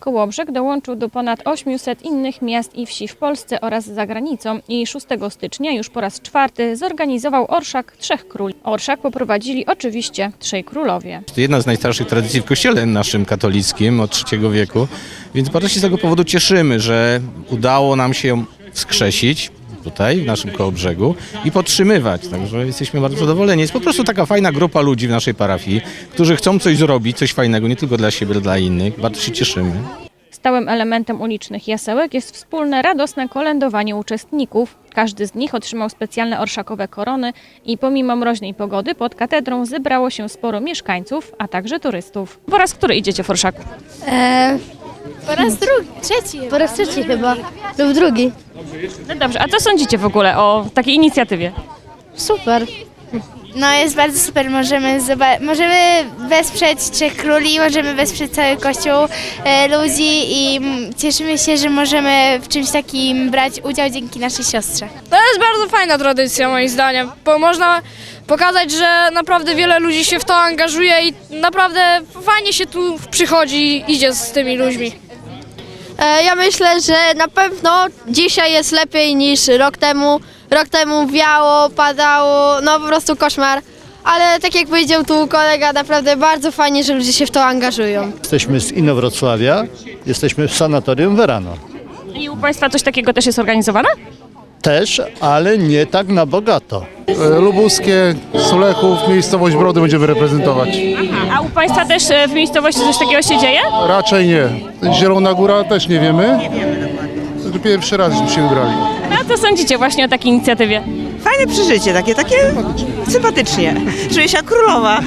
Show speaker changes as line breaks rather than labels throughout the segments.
Kołobrzeg dołączył do ponad 800 innych miast i wsi w Polsce oraz za granicą i 6 stycznia już po raz czwarty zorganizował Orszak Trzech Króli. Orszak poprowadzili oczywiście Trzej Królowie.
To jedna z najstarszych tradycji w kościele naszym katolickim od III wieku, więc bardzo się z tego powodu cieszymy, że udało nam się ją wskrzesić tutaj w naszym Kołobrzegu i podtrzymywać. Także jesteśmy bardzo zadowoleni. Jest po prostu taka fajna grupa ludzi w naszej parafii, którzy chcą coś zrobić, coś fajnego, nie tylko dla siebie, ale dla innych. Bardzo się cieszymy.
Stałym elementem ulicznych jasełek jest wspólne radosne kolędowanie uczestników. Każdy z nich otrzymał specjalne orszakowe korony i pomimo mroźnej pogody pod katedrą zebrało się sporo mieszkańców, a także turystów. Po raz który idziecie w orszaku?
Eee,
Po raz drugi, trzeci.
po raz trzeci chyba, lub drugi.
No dobrze, a co sądzicie w ogóle o takiej inicjatywie?
Super.
No jest bardzo super, możemy, zoba- możemy wesprzeć Trzech Króli, możemy wesprzeć cały Kościół e, ludzi i mm, cieszymy się, że możemy w czymś takim brać udział dzięki naszej siostrze.
To jest bardzo fajna tradycja moim zdaniem, bo można pokazać, że naprawdę wiele ludzi się w to angażuje i naprawdę fajnie się tu przychodzi i idzie z tymi ludźmi.
E, ja myślę, że na pewno dzisiaj jest lepiej niż rok temu. Rok temu wiało, padało, no po prostu koszmar. Ale tak jak powiedział tu kolega, naprawdę bardzo fajnie, że ludzie się w to angażują.
Jesteśmy z Inowrocławia, jesteśmy w sanatorium Verano.
I u Państwa coś takiego też jest organizowane?
Też, ale nie tak na bogato.
E, Lubuskie, Sulechów, miejscowość Brody będziemy reprezentować.
A u Państwa też e, w miejscowości coś takiego się dzieje?
Raczej nie. Zielona Góra też nie wiemy. To Pierwszy raz żeśmy się wybrali.
A co sądzicie właśnie o takiej inicjatywie?
fajne przeżycie, takie, takie sympatycznie. Czuję się królowa.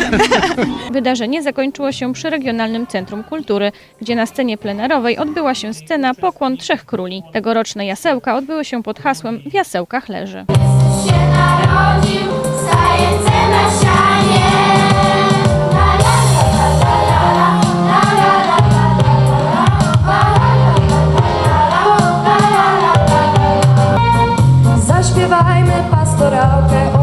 Wydarzenie zakończyło się przy Regionalnym Centrum Kultury, gdzie na scenie plenerowej odbyła się scena Pokłon Trzech Króli. Tegoroczne jasełka odbyły się pod hasłem W jasełkach leży.
Zaśpiewajmy Pan. but I'll get